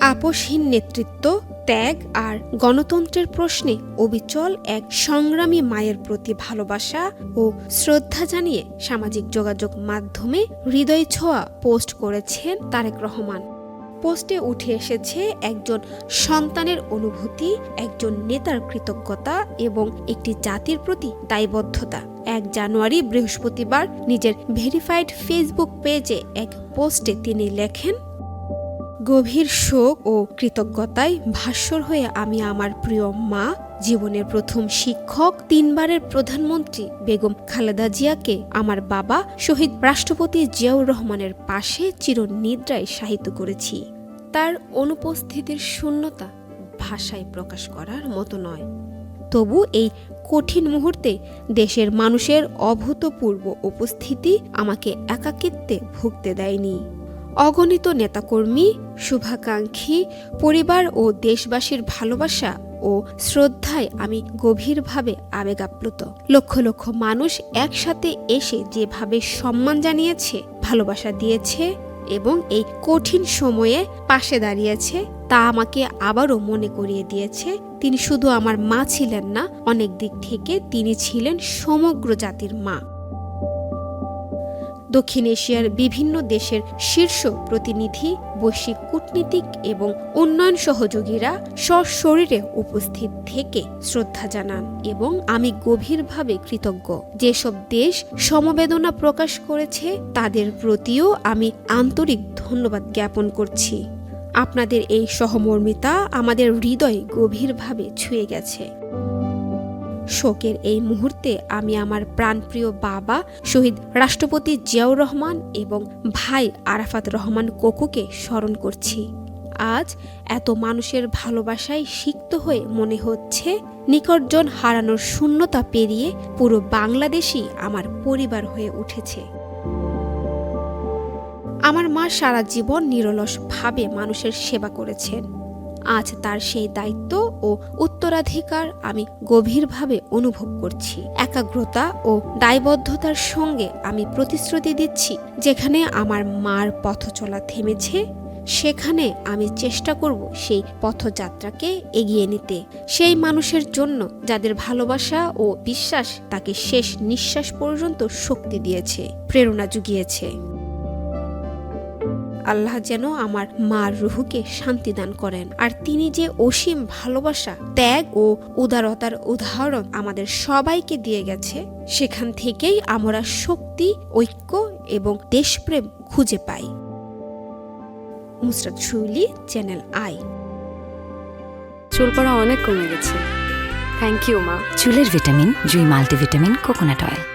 আপোষহীন নেতৃত্ব, ত্যাগ আর গণতন্ত্রের প্রশ্নে অবিচল এক সংগ্রামী মায়ের প্রতি ভালোবাসা ও শ্রদ্ধা জানিয়ে সামাজিক যোগাযোগ মাধ্যমে হৃদয় ছোঁয়া পোস্ট করেছেন তারেক রহমান। পোস্টে উঠে এসেছে একজন সন্তানের অনুভূতি, একজন নেতার কৃতজ্ঞতা এবং একটি জাতির প্রতি দায়বদ্ধতা। এক জানুয়ারি বৃহস্পতিবার নিজের ভেরিফাইড ফেসবুক পেজে এক পোস্টে তিনি লেখেন গভীর শোক ও কৃতজ্ঞতায় ভাস্বর হয়ে আমি আমার প্রিয় মা, জীবনের প্রথম শিক্ষক, তিনবারের প্রধানমন্ত্রী বেগম খালেদা জিয়াকে আমার বাবা শহীদ রাষ্ট্রপতি জিয়াউর রহমানের পাশে চিরনিদ্রায় সাহিত্য করেছি। তার অনুপস্থিতির শূন্যতা ভাষায় প্রকাশ করার মতো নয়। তবু এই কঠিন মুহূর্তে দেশের মানুষের অভূতপূর্ব উপস্থিতি আমাকে একাকিত্বে ভুগতে দেয়নি। অগণিত নেতাকর্মী, শুভাকাঙ্ক্ষী, পরিবার ও দেশবাসীর ভালোবাসা ও শ্রদ্ধায় আমি গভীরভাবে আবেগাপ্লুত। লক্ষ লক্ষ মানুষ একসাথে এসে যেভাবে সম্মান জানিয়েছে, ভালোবাসা দিয়েছে এবং এই কঠিন সময়ে পাশে দাঁড়িয়েছে, তা আমাকে আবারও মনে করিয়ে দিয়েছে, তিনি শুধু আমার মা ছিলেন না, অনেক দিক থেকে তিনি ছিলেন সমগ্র জাতির মা। দক্ষিণ এশিয়ার বিভিন্ন দেশের শীর্ষ প্রতিনিধি, বৈশ্বিক কূটনীতিক এবং উন্নয়ন সহযোগীরা সশরীরে উপস্থিত থেকে শ্রদ্ধা জানান এবং আমি গভীরভাবে কৃতজ্ঞ। যেসব দেশ সমবেদনা প্রকাশ করেছে, তাদের প্রতিও আমি আন্তরিক ধন্যবাদ জ্ঞাপন করছি। আপনাদের এই সহমর্মিতা আমাদের হৃদয় গভীরভাবে ছুঁয়ে গেছে। শোকের এই মুহূর্তে আমি আমার প্রাণপ্রিয় বাবা শহীদ রাষ্ট্রপতি জিয়াউর রহমান এবং ভাই আরাফাত রহমান কোকুকে স্মরণ করছি। আজ এত মানুষের ভালোবাসায় সিক্ত হয়ে মনে হচ্ছে নিকটজন হারানোর শূন্যতা পেরিয়ে পুরো বাংলাদেশই আমার পরিবার হয়ে উঠেছে। আমার মা সারা জীবন নিরলসভাবে মানুষের সেবা করেছেন। আজ তার সেই দায়িত্ব ও উত্তরাধিকার আমি গভীরভাবে অনুভব করছি। একাগ্রতা ও দায়বদ্ধতার সঙ্গে আমি প্রতিশ্রুতি দিচ্ছি, যেখানে আমার মার পথ চলা থেমেছে, সেখানে আমি চেষ্টা করব সেই পথযাত্রাকে এগিয়ে নিতে। সেই মানুষের জন্য যাদের ভালোবাসা ও বিশ্বাস তাকে শেষ নিঃশ্বাস পর্যন্ত শক্তি দিয়েছে, প্রেরণা জুগিয়েছে আল্লাহ যেন আমার মার রুহুকে শান্তি দান করেন। আর তিনি যে অসীম ভালোবাসা ত্যাগ ও উদারতার উদাহরণ আমাদের সবাইকে দিয়ে গেছে সেখান থেকেই আমরা শক্তি ঐক্য এবং দেশপ্রেম খুঁজে পাই। মুসরাত শুইলি চ্যানেল আই। চুল পড়া অনেক কমে গেছে। থ্যাংক ইউ মা। চুলের vitamin Jui multivitamin coconut oil.